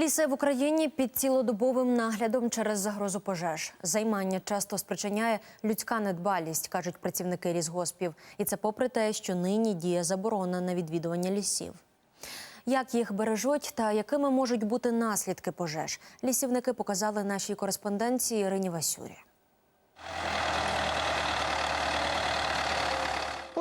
Ліси в Україні під цілодобовим наглядом через загрозу пожеж. Займання часто спричиняє людська недбалість, кажуть працівники лісгоспів. І це попри те, що нині діє заборона на відвідування лісів. Як їх бережуть та якими можуть бути наслідки пожеж, лісівники показали нашій кореспонденції Ірині Васюрі.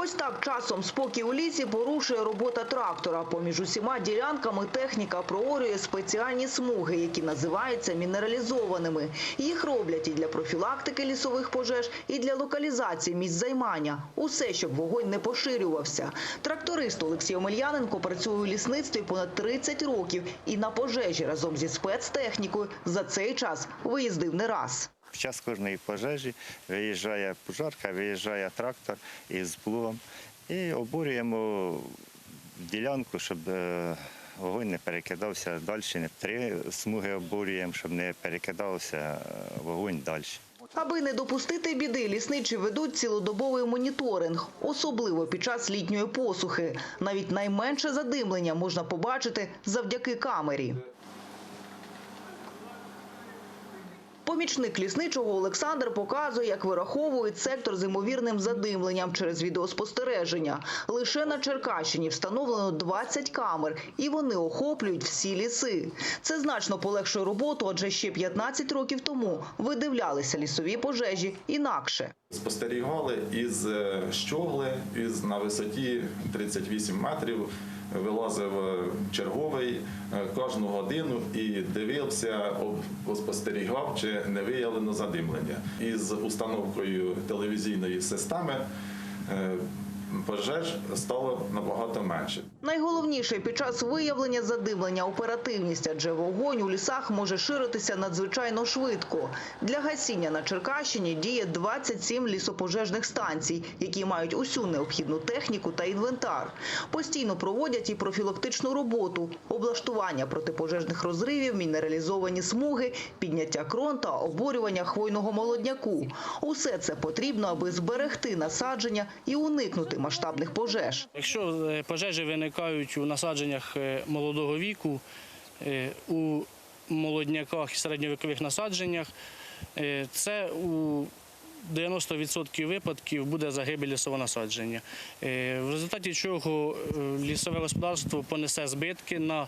Ось так часом спокій у лісі порушує робота трактора. Поміж усіма ділянками техніка проорює спеціальні смуги, які називаються мінералізованими. Їх роблять і для профілактики лісових пожеж, і для локалізації місць займання. Усе, щоб вогонь не поширювався. Тракторист Олексій Омельяненко працює у лісництві понад 30 років і на пожежі разом зі спецтехнікою за цей час виїздив не раз. Під час кожної пожежі виїжджає пожарка, виїжджає трактор із плугом і обурюємо ділянку, щоб е, вогонь не перекидався далі. Три смуги обурюємо, щоб не перекидався е, вогонь далі. Аби не допустити біди, лісничі ведуть цілодобовий моніторинг, особливо під час літньої посухи. Навіть найменше задимлення можна побачити завдяки камері. Помічник лісничого Олександр показує, як вираховують сектор з імовірним задимленням через відеоспостереження. Лише на Черкащині встановлено 20 камер, і вони охоплюють всі ліси. Це значно полегшує роботу, адже ще 15 років тому видивлялися лісові пожежі інакше. Спостерігали із е, щогли, із на висоті 38 метрів. Вилазив е, черговий е, кожну годину і дивився, спостерігав, чи не виявлено задимлення. Із установкою телевізійної системи пожеж стало набагато менше. Найголовніше під час виявлення задимлення оперативність, адже вогонь у лісах може ширитися надзвичайно швидко. Для гасіння на Черкащині діє 27 лісопожежних станцій, які мають усю необхідну техніку та інвентар. Постійно проводять і профілактичну роботу, облаштування протипожежних розривів, мінералізовані смуги, підняття крон та обурювання хвойного молодняку. Усе це потрібно, аби зберегти насадження і уникнути масштабних пожеж. Якщо е, пожежі виникають у насадженнях е, молодого віку, е, у молодняках і середньовікових насадженнях, це у 90% випадків буде загибель лісового насадження. В результаті чого лісове господарство понесе збитки на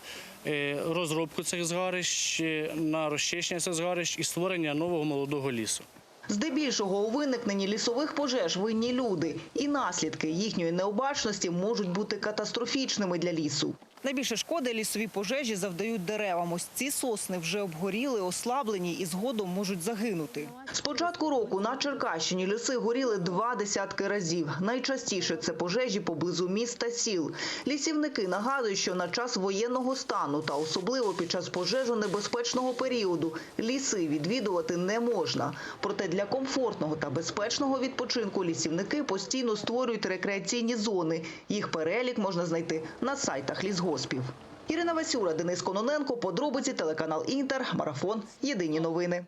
розробку цих згарищ, на розчищення цих згарищ і створення нового молодого лісу. Здебільшого у виникненні лісових пожеж винні люди, і наслідки їхньої необачності можуть бути катастрофічними для лісу. Найбільше шкоди лісові пожежі завдають деревам. Ось ці сосни вже обгоріли, ослаблені і згодом можуть загинути. З початку року на Черкащині ліси горіли два десятки разів. Найчастіше це пожежі поблизу міст та сіл. Лісівники нагадують, що на час воєнного стану та особливо під час пожежонебезпечного періоду ліси відвідувати не можна. Проте для комфортного та безпечного відпочинку лісівники постійно створюють рекреаційні зони. Їх перелік можна знайти на сайтах лісгоспів. Ірина Васюра, Денис Кононенко, подробиці телеканал Інтер, марафон. Єдині новини.